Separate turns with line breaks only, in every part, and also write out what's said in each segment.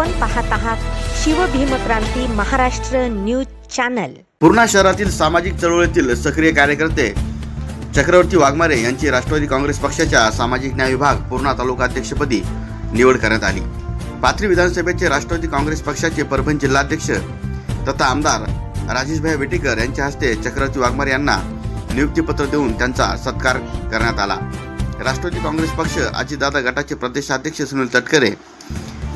आपण पाहत आहात शिवभीमक्रांती महाराष्ट्र न्यूज चॅनल.
पूर्णा शहरातील सामाजिक चळवळीतील सक्रिय कार्यकर्ते चक्रवर्ती वाघमारे यांची राष्ट्रवादी काँग्रेस पक्षाच्या सामाजिक न्याय विभाग पूर्णा तालुका अध्यक्षपदी निवड करण्यात आली. पाथरी विधानसभेचे राष्ट्रवादी काँग्रेस पक्षाचे परभणी जिल्हाध्यक्ष तथा आमदार राजेशभाई वेटेकर यांच्या हस्ते चक्रवर्ती वाघमारे यांना नियुक्तीपत्र देऊन त्यांचा सत्कार करण्यात आला. राष्ट्रवादी काँग्रेस पक्ष अजितदादा गटाचे प्रदेशाध्यक्ष सुनील तटकरे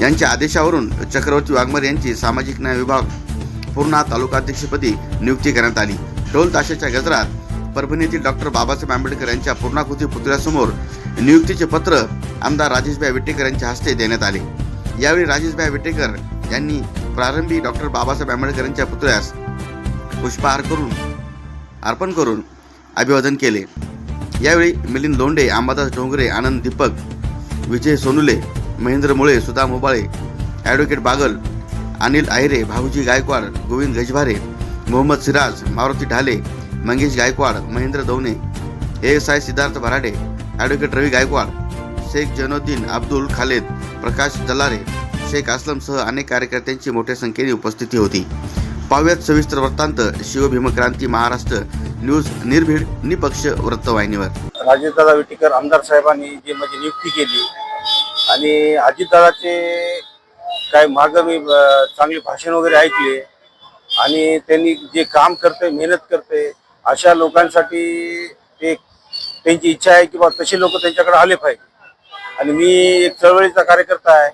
यांच्या आदेशावरून चक्रवर्ती वाघमर यांची सामाजिक न्याय विभाग पूर्णा तालुकाध्यक्षपदी नियुक्ती करण्यात आली. ढोल ताशाच्या गजरात परभणीतील डॉक्टर बाबासाहेब आंबेडकर यांच्या पूर्णाकृती पुतळ्यासमोर नियुक्तीचे पत्र आमदार राजेशभाई विटेकर यांच्या हस्ते देण्यात आले. यावेळी राजेशभाई विटेकर यांनी प्रारंभी डॉक्टर बाबासाहेब आंबेडकर यांच्या पुतळ्यास पुष्पहार करून अर्पण करून अभिवादन केले. यावेळी मिलिंद लोंडे अंबादास डोंगरे आनंद दीपक विजय सोनुले महेंद्र मुळे सुधा मोबाळे ॲडव्होकेट बागल अनिल आहिरे भाऊजी Gaikwad Govind Gajbhare Mohammed Siraj Maruti Dhale Mangesh Gaikwad Mahendra Daune A S I Siddharth Bharade advocate Ravi Gaikwad Shaikh Janoddin Abdul Khaled Prakash Dallare Shaikh असलमसह अनेक कार्यकर्त्यांची मोठ्या संख्येने उपस्थिती होती. पाव्यात सविस्तर वृत्तांत शिवभीमक्रांती महाराष्ट्र न्यूज निर्भीड निपक्ष वृत्तवाहिनीवर.
राजेशदादा विटीकर आमदार साहेबांनी जी माझी नियुक्ती केली आणि अजितदादाचे काय माग मी चांगले भाषण वगैरे ऐकले. आणि त्यांनी जे काम करते मेहनत करते अशा लोकांसाठी ते त्यांची इच्छा आहे की बा तसे लोक त्यांच्याकडे आले पाहिजे. आणि मी एक चळवळीचा कार्यकर्ता आहे.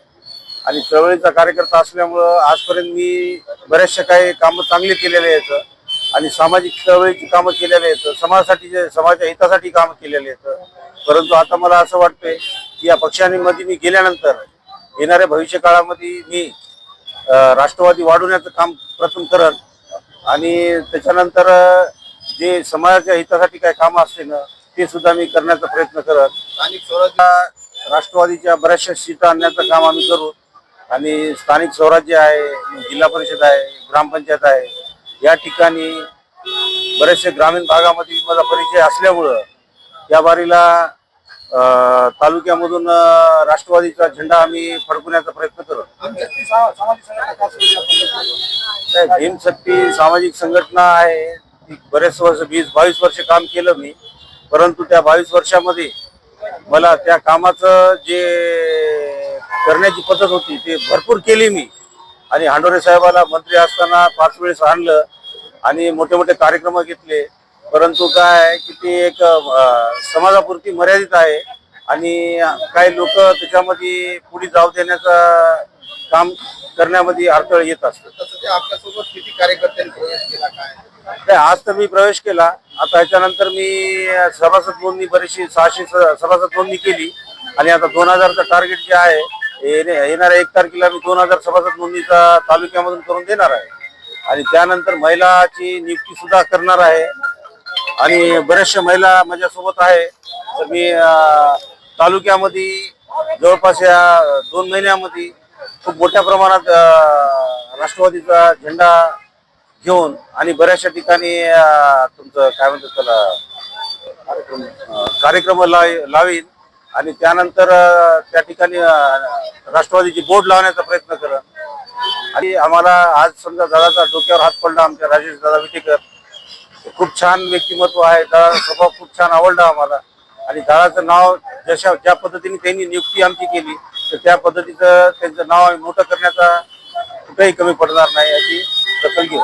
आणि चळवळीचा कार्यकर्ता असल्यामुळं आजपर्यंत मी बऱ्याचशा काही कामं चांगली केलेले आहेत. आणि सामाजिक चळवळीची कामं केलेली आहेत. समाजासाठी जे समाजाच्या हितासाठी कामं केलेली आहेत. परंतु आता मला असं वाटतंय की या पक्षांमध्ये मी गेल्यानंतर येणाऱ्या भविष्य काळामध्ये मी राष्ट्रवादी वाढवण्याचं काम प्रथम करत आणि त्याच्यानंतर जे समाजाच्या हितासाठी काय कामं असते ना ते सुद्धा मी करण्याचा प्रयत्न करत आणि स्वराज्य राष्ट्रवादीच्या बऱ्याचशा सीटा आणण्याचं काम आम्ही करू. आणि स्थानिक स्वराज्य आहे जिल्हा परिषद आहे ग्रामपंचायत आहे. या ठिकाणी बरेचसे ग्रामीण भागामध्ये माझा परिचय असल्यामुळं या बारीला तालुक्यामधून राष्ट्रवादीचा झेंडा आम्ही फडकवण्याचा प्रयत्न करू. नाही, भीमशक्ती सामाजिक संघटना आहे. बरेच वर्ष वीस बावीस वर्ष काम केलं मी. परंतु त्या बावीस वर्षामध्ये मला त्या कामाचं जे करण्याची पद्धत होती ते भरपूर केली मी. आणि हांडोरे साहेबाला मंत्री असताना पाच वेळेस आणलं आणि मोठे मोठे कार्यक्रम घेतले. परंतु काय की ते एक समाजापुरती मर्यादित आहे आणि काही लोक त्याच्यामध्ये पुढे जाऊ देण्याचं काम करण्यामध्ये अडथळे येत असतात.
तसं ते आपल्यासोबत किती कार्यकर्त्यांनी प्रवेश केला काय?
नाही, आज तर मी प्रवेश केला. आता याच्यानंतर मी सभासद नोंदणी बरीचशी सहाशे सभासद नोंदणी केली. आणि आता दोन हजारचं टार्गेट जे आहे येणाऱ्या एक तारखेला मी दोन हजार सभासद नोंदणीचा तालुक्यामधून करून देणार आहे. आणि त्यानंतर महिलाची नियुक्ती सुद्धा करणार आहे. आणि बऱ्याचशा महिला माझ्यासोबत आहे. तर मी तालुक्यामध्ये जवळपास या दोन महिन्यामध्ये खूप मोठ्या प्रमाणात राष्ट्रवादीचा झेंडा घेऊन आणि बऱ्याचशा ठिकाणी तुमचं काय म्हणतात त्याला कार्यक्रम कार्यक्रम लाव- लावीन. आणि त्यानंतर त्या ठिकाणी राष्ट्रवादीची बोर्ड लावण्याचा प्रयत्न करत आणि आम्हाला आज समजा दादाचा डोक्यावर हात पडला आमच्या राजेश दादा विटेकर. खूप छान व्यक्तिमत्व आहे दादा स्वभाव खूप छान आवडला आम्हाला. आणि दादाचं नाव जशा ज्या पद्धतीने त्यांनी नियुक्ती आमची केली तर त्या पद्धतीचं त्यांचं नाव आम्ही मोठं करण्याचा कुठेही कमी पडणार नाही याची दखल घेऊ